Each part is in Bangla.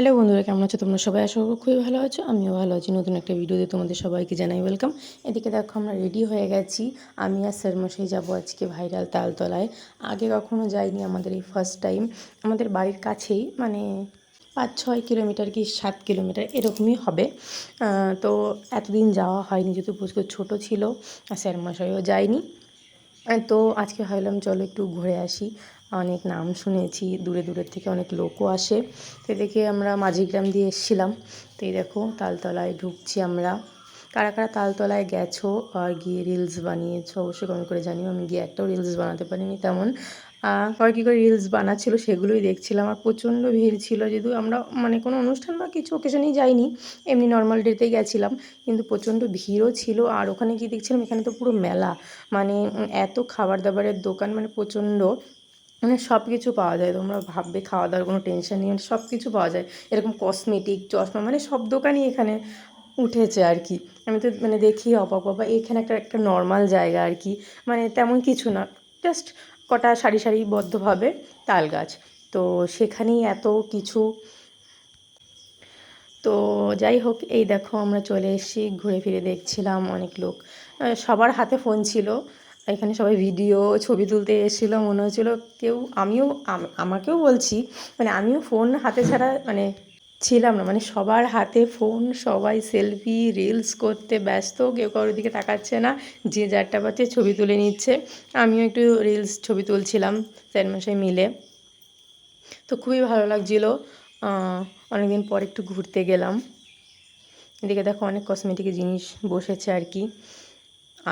হ্যালো বন্ধুরা, কেমন আছো? তোমরা সবাই আশা করি খুবই ভালো আছো। আমিও ভালো আছি। নতুন একটা ভিডিওতে তোমাদের সবাইকে জানাই ওয়েলকাম এদিকে দেখো, আমরা রেডি হয়ে গেছি। আমি আর স্যারমশাই যাব আজকে ভাইরাল তালতলায়। আগে কখনো যাইনি আমাদের এই ফার্স্ট টাইম আমাদের বাড়ির কাছেই মানে পাঁচ ছয় কিলোমিটার কি সাত কিলোমিটার এরকমই হবে। তো এতদিন যাওয়া হয়নি, যেহেতু পুষ্কর ছোটো ছিল, আর স্যারমশাইও যায়নি। তো আজকে ভাবলাম চলো একটু ঘুরে আসি। অনেক নাম শুনেছি, দূরে দূরের থেকে অনেক লোকও আসে। তো দেখে আমরা মাঝিগ্রাম দিয়ে এসেছিলাম। তো এই দেখো, তালতলায় ঢুকছি আমরা। কারা কারা তালতলায় গেছো আর গিয়ে রিলস বানিয়েছো, অবশ্যই কমেন্ট করে জানিও। আমি গিয়ে একটাও রিলস বানাতে পারিনি তেমন। সবাই কী করে রিলস বানাচ্ছিলো সেগুলোই দেখছিলাম। আর প্রচণ্ড ভিড় ছিল যেহেতু আমরা মানে কোনো অনুষ্ঠান বা কিছু ওকেশনেই যাইনি, এমনি নর্মাল ডেতেই গেছিলাম। কিন্তু প্রচণ্ড ভিড়ও ছিল। আর ওখানে গিয়ে দেখছিলাম এখানে তো পুরো মেলা। মানে এত খাবার দাবারের দোকান মানে প্রচণ্ড। মানে সব কিছু পাওয়া যায়, তোমরা ভাববে খাওয়া দাওয়ার কোনো টেনশন নেই মানে সব কিছু পাওয়া যায়। এরকম কসমেটিক চশমা মানে সব দোকানই এখানে উঠেছে আর কি। আমি তো মানে দেখি অবাক বাবা এখানে একটা একটা নর্মাল জায়গা আর কি। মানে তেমন কিছু না জাস্ট কটা সারি সারিবদ্ধভাবে তাল গাছ। তো সেখানেই এত কিছু। তো যাই হোক, এই দেখো আমরা চলে এসেছি, ঘুরে ফিরে দেখছিলাম অনেক লোক। সবার হাতে ফোন ছিল। এখানে সবাই ভিডিও ছবি তুলতে এসেছিল, মনে হচ্ছিল কেউ, আমিও আমাকেও বলছি মানে আমিও ফোন হাতে ছাড়া মানে ছিলাম না মানে সবার হাতে ফোন সবাই সেলফি রিলস করতে ব্যস্ত, কেউ কারোর দিকে তাকাচ্ছে না, যে যারটা পাচ্ছে ছবি তুলে নিচ্ছে। আমিও একটু রিলস ছবি তুলছিলাম চার মাসে মিলে। তো খুবই ভালো লাগছিল অনেকদিন পর একটু ঘুরতে গেলাম। এদিকে দেখো অনেক কসমেটিক জিনিস বসেছে আর কি।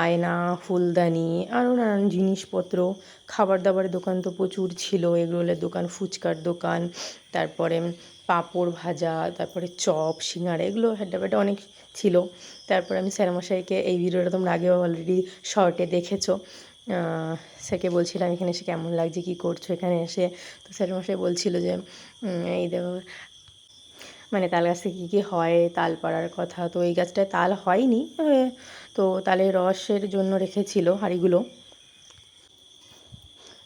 আয়না, ফুলদানি আরও নানান জিনিসপত্র। খাবার দাবারের দোকান তো প্রচুর ছিল, এগরোলের দোকান, ফুচকার দোকান, তারপরে পাঁপড় ভাজা, তারপরে চপ সিঙ্গাড়া এগুলো হেড্ডাবেডা অনেক ছিল। তারপরে আমি স্যারমশাইকে এই ভিডিওটা তোমরা আগেও অলরেডি শর্টে দেখেছ। স্যারকে বলছিলাম, এখানে এসে কেমন লাগছে? কী করছ? এখানে এসে? তো স্যারমশাই বলছিল যে এই দেখো মানে তাল গাছ থেকে কী কী হয়, তাল পাড়ার কথা তো এই গাছটায় তাল হয়নি। তো তালের রসের জন্য রেখেছিল হাঁড়িগুলো।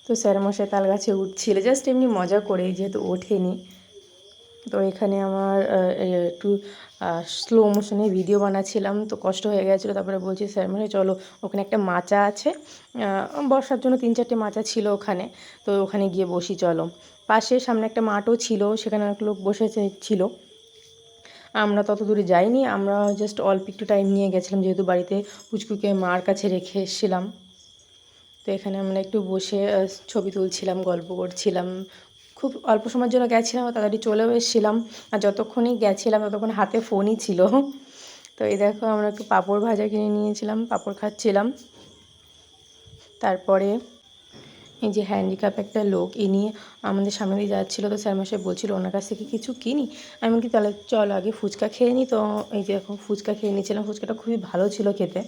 তো স্যার মশাই তাল গাছে উঠছিল, জাস্ট এমনি মজা করে যেহেতু ওঠেনি। তো এখানে আমার একটু স্লো মোশনে ভিডিও বানাচ্ছিলাম, তো কষ্ট হয়ে গেছিল, তারপরে বলছি, স্যার মশাই, চলো, ওখানে একটা মাচা আছে। বসার জন্য তিন চারটে মাচা ছিল ওখানে, তো ওখানে গিয়ে বসি, চলো। পাশে সামনে একটা মাঠও ছিল, সেখানে অনেক লোক বসে ছিল। আমরা তত দূরে যাইনি, আমরা জাস্ট অল্প একটু টাইম নিয়ে গেছিলাম, যেহেতু বাড়িতে পুচকুকে মার কাছে রেখে এসেছিলাম। তো এখানে আমরা একটু বসে ছবি তুলছিলাম, গল্প করছিলাম। খুব অল্প সময়ের জন্য গেছিলাম, তাড়াতাড়ি চলেও এসেছিলাম। আর যতক্ষণই গেছিলাম, ততক্ষণ হাতে ফোনই ছিল। তো এই দেখো, আমরা একটু পাঁপড় ভাজা কিনে নিয়েছিলাম, পাঁপড় খাচ্ছিলাম। তারপরে এই যে হ্যান্ডিক্যাপ একটা লোক এ নিয়ে আমাদের সামনে দিয়ে যাচ্ছিল তো স্যার মশাই বলছিল ওনার কাছ থেকে কিছু কিনি? আমি কি তাহলে চল আগে ফুচকা খেয়ে নিই তো এই যে এখন ফুচকা খেয়ে নিয়েছিলাম ফুচকাটা খুবই ভালো ছিল খেতে।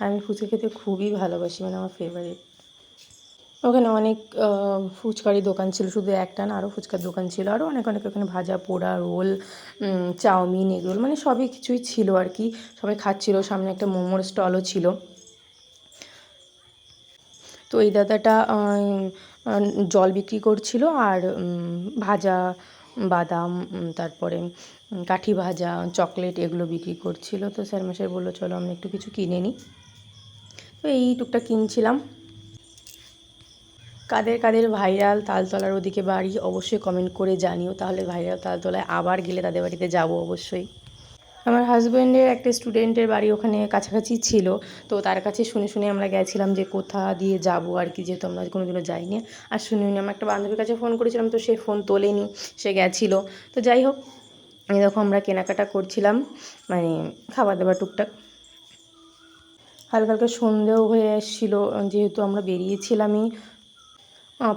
আমি ফুচকা খেতে খুবই ভালোবাসি মানে আমার ফেভারিট ওখানে অনেক আহ, ফুচকারই দোকান ছিল শুধু একটা না আরও ফুচকার দোকান ছিল আরও অনেক অনেক ওখানে ভাজা পোড়া রোল উম, চাউমিন এগরোল মানে সবই কিছুই ছিল আর কি। সবাই খাচ্ছিল সামনে একটা মোমোর স্টলও ছিল। তো এই দাদাটা জল বিক্রি করছিল আর ভাজা, বাদাম তারপরে কাঠি ভাজা, চকলেট এগুলো বিক্রি করছিল। তো স্যার মশাই বলল, চলো আমরা একটু কিছু কিনে নিই। তো এই টুকটা কিনছিলাম। কাদের কাদের ভাইরাল তালতলার ওদিকে বাড়ি অবশ্যই কমেন্ট করে জানিও। তাহলে ভাইরাল তালতলায় আবার গেলে তাদের বাড়িতে যাব অবশ্যই। আমার হাজব্যান্ডের একটা স্টুডেন্টের বাড়ি ওখানে কাছাকাছি ছিল। তো তার কাছে শুনে শুনে আমরা গেছিলাম যে কোথা দিয়ে যাব আর কি, যেহেতু আমরা কোনো দিনও যাইনি। আর শুনে শুনে আমার একটা বান্ধবীর কাছে ফোন করেছিলাম, তো সে ফোন তোলেনি, সে গেছিল। তো যাই হোক দেখো আমরা কেনাকাটা করছিলাম মানে খাবার দাবার টুকটাক। হালকা হালকা সন্ধেও হয়ে এসেছিল, যেহেতু আমরা বেরিয়েছিলামই।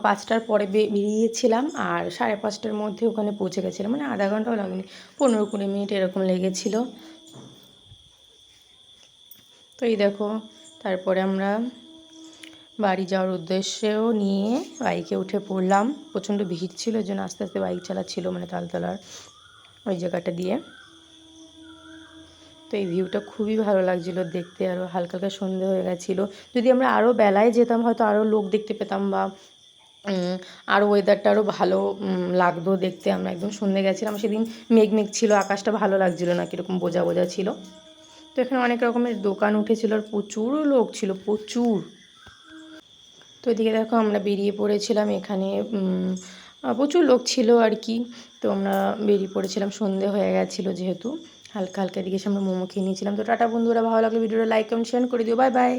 পাঁচটার পরে বেরিয়েছিলাম আর সাড়ে পাঁচটার মধ্যে ওখানে পৌঁছে গেছিলাম। মানে আধা ঘন্টাও লাগেনি, পনেরো কুড়ি মিনিট এরকম লেগেছিল। তো এই দেখো, তারপরে আমরা বাড়ি যাওয়ার উদ্দেশ্যেও নিয়ে বাইকে উঠে পড়লাম। প্রচণ্ড ভিড় ছিল ওই জন্য আস্তে আস্তে বাইক চালাচ্ছিল মানে তালতলার ওই জায়গাটা দিয়ে। তো এই ভিউটা খুবই ভালো লাগছিল দেখতে আরও হালকা হালকা সন্ধে হয়ে গেছিল। যদি আমরা আরও বেলায় যেতাম, হয়তো আরও লোক দেখতে পেতাম বা আর ওয়েদারটা আরও ভালো লাগতো দেখতে। আমরা একদম সন্ধে গেছিলাম, সেদিন মেঘ মেঘ ছিল, আকাশটা ভালো লাগছিল না, কীরকম বোঝা বোঝা ছিল। তো এখানে অনেক রকমের দোকান উঠেছিল, আর প্রচুর লোক ছিল, প্রচুর। তো এদিকে দেখো, আমরা বেরিয়ে পড়েছিলাম এখানে প্রচুর লোক ছিল আর কি। তো আমরা বেরিয়ে পড়েছিলাম, সন্ধে হয়ে গেছিল যেহেতু। হালকা হালকা এদিকে আমরা মোমো খেয়ে নিয়েছিলাম। তো টাটা বন্ধুরা, ভালো লাগলে ভিডিওটা লাইক কমেন্ট শেয়ার করে দিও। Bye bye